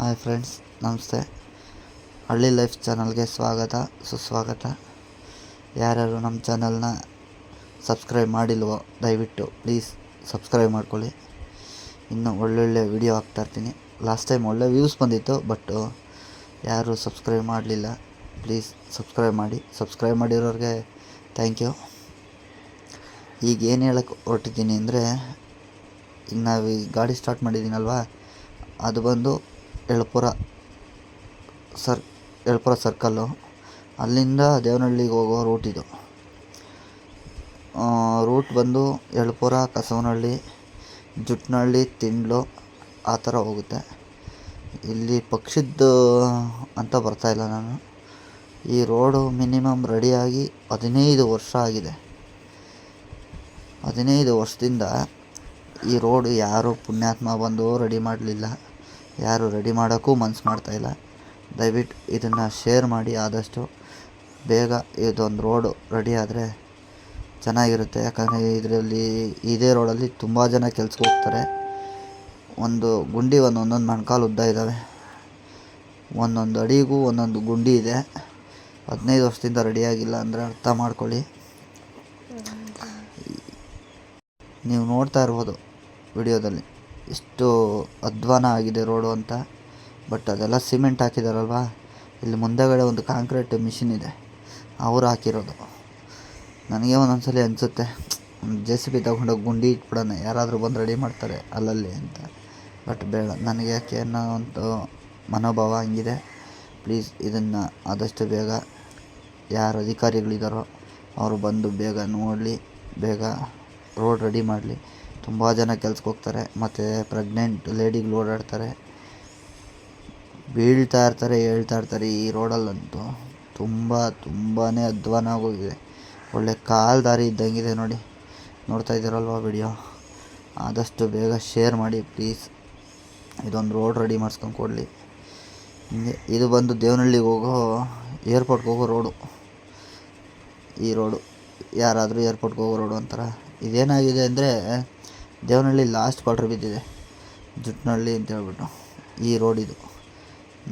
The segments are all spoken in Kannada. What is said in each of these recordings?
ಹಾಯ್ ಫ್ರೆಂಡ್ಸ್, ನಮಸ್ತೆ. ಹಳ್ಳಿ ಲೈಫ್ ಚಾನಲ್ಗೆ ಸ್ವಾಗತ, ಸುಸ್ವಾಗತ. ಯಾರ್ಯಾರು ನಮ್ಮ ಚಾನಲ್ನ ಸಬ್ಸ್ಕ್ರೈಬ್ ಮಾಡಿಲ್ವೋ, ದಯವಿಟ್ಟು ಪ್ಲೀಸ್ ಸಬ್ಸ್ಕ್ರೈಬ್ ಮಾಡ್ಕೊಳ್ಳಿ. ಇನ್ನೂ ಒಳ್ಳೊಳ್ಳೆ ವಿಡಿಯೋ ಹಾಕ್ತಾಯಿರ್ತೀನಿ ಲಾಸ್ಟ್ ಟೈಮ್ ಒಳ್ಳೆ ವ್ಯೂಸ್ ಬಂದಿತ್ತು ಬಟ್ಟು ಯಾರೂ ಸಬ್ಸ್ಕ್ರೈಬ್ ಮಾಡಲಿಲ್ಲ. ಪ್ಲೀಸ್ ಸಬ್ಸ್ಕ್ರೈಬ್ ಮಾಡಿ. ಸಬ್ಸ್ಕ್ರೈಬ್ ಮಾಡಿರೋರಿಗೆ ಥ್ಯಾಂಕ್ ಯು. ಈಗ ಏನು ಹೇಳಕ್ಕೆ ಹೊರಟಿದ್ದೀನಿ ಅಂದರೆ ಈಗ ನಾವು ಈ ಗಾಡಿ ಸ್ಟಾರ್ಟ್ ಮಾಡಿದ್ದೀನಲ್ವಾ? ಅದು ಬಂದು ಎಳ್ಪುರ ಸರ್ ಎಳ್ಪುರ ಸರ್ಕಲ್ಲು ಅಲ್ಲಿಂದ ದೇವನಹಳ್ಳಿಗೆ ಹೋಗೋ ರೂಟ್ ಇದು. ರೂಟ್ ಬಂದು ಎಳ್ಪುರ ಕಸವನಹಳ್ಳಿ, ಜುಟ್ನಹಳ್ಳಿ, ತಿಂಡ್ಲು ಆ ಥರ ಹೋಗುತ್ತೆ. ಇಲ್ಲಿ ಪಕ್ಷಿದ್ದು ಅಂತ ಬರ್ತಾಯಿಲ್ಲ ನಾನು. ಈ ರೋಡು ಮಿನಿಮಮ್ ರೆಡಿಯಾಗಿ ಹದಿನೈದು ವರ್ಷ ಆಗಿದೆ. ಹದಿನೈದು ವರ್ಷದಿಂದ ಈ ರೋಡ್ ಯಾರೂ ಪುಣ್ಯಾತ್ಮ ಬಂದು ರೆಡಿ ಮಾಡಲಿಲ್ಲ. ಯಾರು ರೆಡಿ ಮಾಡೋಕ್ಕೂ ಮನ್ಸು ಮಾಡ್ತಾಯಿಲ್ಲ ದಯವಿಟ್ಟು ಇದನ್ನು ಶೇರ್ ಮಾಡಿ ಆದಷ್ಟು ಬೇಗ ಇದೊಂದು ರೋಡು ರೆಡಿ ಆದರೆ ಚೆನ್ನಾಗಿರುತ್ತೆ. ಯಾಕಂದರೆ ಇದರಲ್ಲಿ ಇದೇ ರೋಡಲ್ಲಿ ತುಂಬ ಜನ ಕೆಲ್ಸಕ್ಕೆ ಹೋಗ್ತಾರೆ. ಒಂದು ಗುಂಡಿ ಒಂದು ಒಂದೊಂದು ಮೊಣ್ಕಾಲು ಉದ್ದ ಇದ್ದಾವೆ ಒಂದೊಂದು ಅಡಿಗೂ ಒಂದೊಂದು ಗುಂಡಿ ಇದೆ. ಹದಿನೈದು ವರ್ಷದಿಂದ ರೆಡಿಯಾಗಿಲ್ಲ ಅಂದರೆ ಅರ್ಥ ಮಾಡ್ಕೊಳ್ಳಿ. ನೀವು ನೋಡ್ತಾ ಇರ್ಬೋದು ವಿಡಿಯೋದಲ್ಲಿ. ಎಷ್ಟು ಅಧ್ವಾನ ಆಗಿದೆ ರೋಡು ಅಂತ. ಬಟ್ ಅದೆಲ್ಲ ಸಿಮೆಂಟ್ ಹಾಕಿದಾರಲ್ವಾ? ಇಲ್ಲಿ ಮುಂದೆಗಡೆ ಒಂದು ಕಾಂಕ್ರೀಟ್ ಮಿಷಿನ್ ಇದೆ. ಅವ್ರು ಹಾಕಿರೋದು. ನನಗೆ ಒಂದೊಂದು ಸಲ ಅನಿಸುತ್ತೆ ಜೆ ಸಿ ಬಿ ತಗೊಂಡೋಗಿ ಗುಂಡಿ ಇಟ್ಬಿಡೋಣ, ಯಾರಾದರೂ ಬಂದು ರೆಡಿ ಮಾಡ್ತಾರೆ ಅಲ್ಲಲ್ಲಿ ಅಂತ. ಬಟ್ ಬೇಡ, ನನಗೆ ಯಾಕೆ ಅನ್ನೋ ಒಂದು ಮನೋಭಾವ ಹಂಗಿದೆ. ಪ್ಲೀಸ್ ಇದನ್ನು ಆದಷ್ಟು ಬೇಗ, ಯಾರು ಅಧಿಕಾರಿಗಳಿದ್ದಾರೋ ಅವರು ಬಂದು ಬೇಗ ನೋಡಲಿ, ಬೇಗ ರೋಡ್ ರೆಡಿ ಮಾಡಲಿ. ತುಂಬ ಜನ ಕೆಲ್ಸಕ್ಕೆ ಹೋಗ್ತಾರೆ, ಮತ್ತು ಪ್ರೆಗ್ನೆಂಟ್ ಲೇಡಿಗಳು ಓಡಾಡ್ತಾರೆ. ಬೀಳ್ತಾ ಇರ್ತಾರೆ, ಹೇಳ್ತಾ ಇರ್ತಾರೆ ಈ ರೋಡಲ್ಲಂತೂ ತುಂಬ ತುಂಬಾ ಅಧ್ವಾನ ಆಗೋಗಿದೆ ಒಳ್ಳೆ ಕಾಲು ದಾರಿ ಇದ್ದಂಗಿದೆ ನೋಡಿ. ನೋಡ್ತಾ ಇದ್ದೀರಲ್ವ ವಿಡಿಯೋ ಆದಷ್ಟು ಬೇಗ ಶೇರ್ ಮಾಡಿ ಪ್ಲೀಸ್ ಇದೊಂದು ರೋಡ್ ರೆಡಿ ಮಾಡಿಸ್ಕೊಂಡು ಕೊಡಲಿ. ಇದು ಬಂದು ದೇವನಹಳ್ಳಿಗೆ ಹೋಗೋ ಏರ್ಪೋರ್ಟ್ಗೆ ಹೋಗೋ ರೋಡು ಈ ರೋಡು ಯಾರಾದರೂ ಏರ್ಪೋರ್ಟ್ಗೆ ಹೋಗೋ ರೋಡು ಅಂತಾರೆ ಇದೇನಾಗಿದೆ ಅಂದರೆ ದೇವನಹಳ್ಳಿ ಲಾಸ್ಟ್ ಕ್ವಾರ್ಟರ್ ಬಿದ್ದಿದೆ. ಜುಟ್ನಹಳ್ಳಿ ಅಂತ ಹೇಳ್ಬಿಟ್ಟು ಈ ರೋಡ್ ಇದು.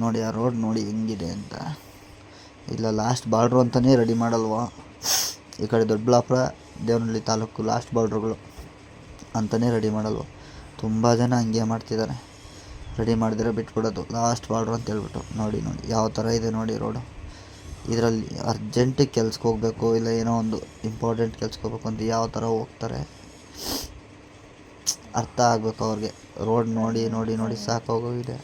ನೋಡಿ ಆ ರೋಡ್ ನೋಡಿ ಹೆಂಗಿದೆ ಅಂತ. ಇಲ್ಲ ಲಾಸ್ಟ್ ಬಾರ್ಡ್ರು ಅಂತಲೇ ರೆಡಿ ಮಾಡಲ್ವ? ಈ ಕಡೆ ದೊಡ್ಡಬಳ್ಳಾಪುರ, ದೇವನಹಳ್ಳಿ ತಾಲೂಕು ಲಾಸ್ಟ್ ಬಾರ್ಡ್ರುಗಳು ಅಂತಲೇ ರೆಡಿ ಮಾಡಲ್ವ? ತುಂಬ ಜನ ಹಂಗೆ ಮಾಡ್ತಿದ್ದಾರೆ. ರೆಡಿ ಮಾಡಿದ್ರೆ ಬಿಟ್ಬಿಡೋದು. ಲಾಸ್ಟ್ ಬಾರ್ಡ್ರು ಅಂತ ಹೇಳ್ಬಿಟ್ಟು ನೋಡಿ ನೋಡಿ ಯಾವ ಥರ ಇದೆ ನೋಡಿ ರೋಡು ಇದರಲ್ಲಿ ಅರ್ಜೆಂಟಿಗೆ ಕೆಲ್ಸಕ್ಕೆ ಹೋಗಬೇಕು, ಇಲ್ಲ ಏನೋ ಒಂದು ಇಂಪಾರ್ಟೆಂಟ್ ಕೆಲ್ಸಕ್ಕೆ ಹೋಗ್ಬೇಕು ಅಂತ ಯಾವ ಥರ ಹೋಗ್ತಾರೆ? ಅರ್ಥ ಆಗಬೇಕು ಅವ್ರಿಗೆ. ರೋಡ್ ನೋಡಿ ನೋಡಿ ನೋಡಿ ಸಾಕಾಗೋಗಿದೆ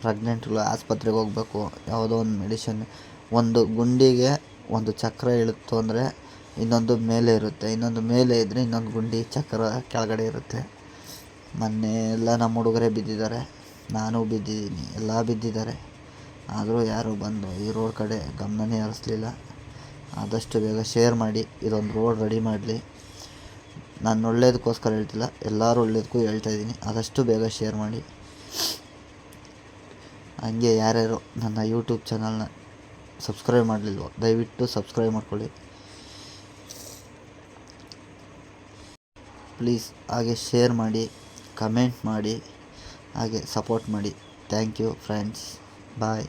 ಪ್ರೆಗ್ನೆಂಟ್ಗಳು ಆಸ್ಪತ್ರೆಗೆ ಹೋಗಬೇಕು. ಯಾವುದೋ ಒಂದು ಮೆಡಿಷನ್ ಒಂದು ಗುಂಡಿಗೆ ಒಂದು ಚಕ್ರ ಇಳುತ್ತು ಅಂದರೆ ಇನ್ನೊಂದು ಮೇಲೆ ಇರುತ್ತೆ. ಇನ್ನೊಂದು ಮೇಲೆ ಇದ್ದರೆ ಇನ್ನೊಂದು ಗುಂಡಿ ಚಕ್ರ ಕೆಳಗಡೆ ಇರುತ್ತೆ. ಮೊನ್ನೆ ಎಲ್ಲ ನಮ್ಮ ಹುಡುಗರೇ ಬಿದ್ದಿದ್ದಾರೆ. ನಾನು ಬಿದ್ದಿದ್ದೀನಿ. ಎಲ್ಲ ಬಿದ್ದಿದ್ದಾರೆ. ಆದರೂ ಯಾರೂ ಬಂದು ಈ ರೋಡ್ ಕಡೆ ಗಮನನೇ ಹರಿಸ್ಲಿಲ್ಲ. ಆದಷ್ಟು ಬೇಗ ಶೇರ್ ಮಾಡಿ. ಇದೊಂದು ರೋಡ್ ರೆಡಿ ಮಾಡಲಿ. ನಾನು ಒಳ್ಳೇದಕ್ಕೋಸ್ಕರ ಹೇಳ್ತಿಲ್ಲ, ಎಲ್ಲರೂ ಒಳ್ಳೇದಕ್ಕೂ ಹೇಳ್ತಾ ಇದ್ದೀನಿ. ಆದಷ್ಟು ಬೇಗ ಶೇರ್ ಮಾಡಿ. ಹಂಗೆ ಯಾರ್ಯಾರು ನನ್ನ ಯೂಟ್ಯೂಬ್ ಚಾನಲ್ನ ಸಬ್ಸ್ಕ್ರೈಬ್ ಮಾಡಲಿಲ್ವೋ, ದಯವಿಟ್ಟು ಸಬ್ಸ್ಕ್ರೈಬ್ ಮಾಡ್ಕೊಳ್ಳಿ. ಪ್ಲೀಸ್ ಹಾಗೆ ಶೇರ್ ಮಾಡಿ ಕಮೆಂಟ್ ಮಾಡಿ, ಹಾಗೆ ಸಪೋರ್ಟ್ ಮಾಡಿ. Thank you friends bye